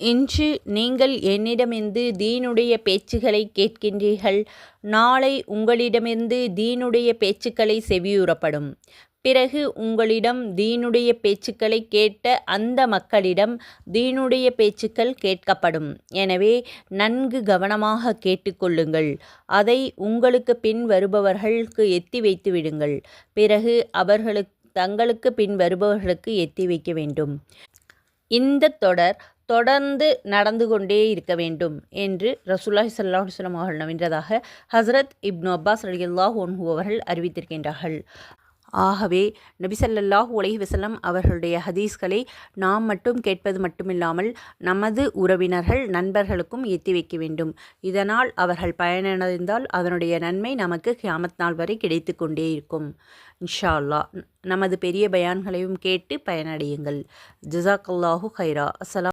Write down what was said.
இன்று நீங்கள் என்னிடமிருந்து தீனுடைய பேச்சுகளை கேட்கின்றீர்கள். நாளை உங்களிடமிருந்து தீனுடைய பேச்சுக்களை செவியுறப்படும். பிறகு உங்களிடம் தீனுடைய பேச்சுக்களை கேட்ட அந்த மக்களிடம் தீனுடைய பேச்சுக்கள் கேட்கப்படும். எனவே நன்கு கவனமாக கேட்டுக்கொள்ளுங்கள் அதை உங்களுக்கு பின் வருபவர்களுக்கு எத்தி வைத்து விடுங்கள். பிறகு அவர்களுக்கு தங்களுக்கு பின் வருபவர்களுக்கு எத்தி வைக்க வேண்டும். இந்த தொடர் தொடர்ந்து நடந்து கொண்டே இருக்க வேண்டும் என்று ரசூல்லாஹி சல்லாஹ் சொல்லம் அவர்கள் நவின்றதாக ஹஸ்ரத் இப்னு அப்பாஸ் அலி அல்லாஹ் அன்ஹு அவர்கள் அறிவித்திருக்கின்றார்கள். ஆகவே நபி ஸல்லல்லாஹு அலைஹி அவர்களுடைய ஹதீஸ்களை நாம் மட்டும் கேட்பது மட்டுமில்லாமல் நமது உறவினர்கள் நண்பர்களுக்கும் எத்தி வைக்க வேண்டும். இதனால் அவர்கள் பயனடைந்தால் அதனுடைய நன்மை நமக்கு கியாமத் நாள் வரை கிடைத்து கொண்டே இருக்கும். இன்ஷா அல்லாஹ் நமது பெரிய பயான்களையும் கேட்டு பயனடையுங்கள். ஜஸாக்கல்லாஹு ஹைரா அஸ்லாம்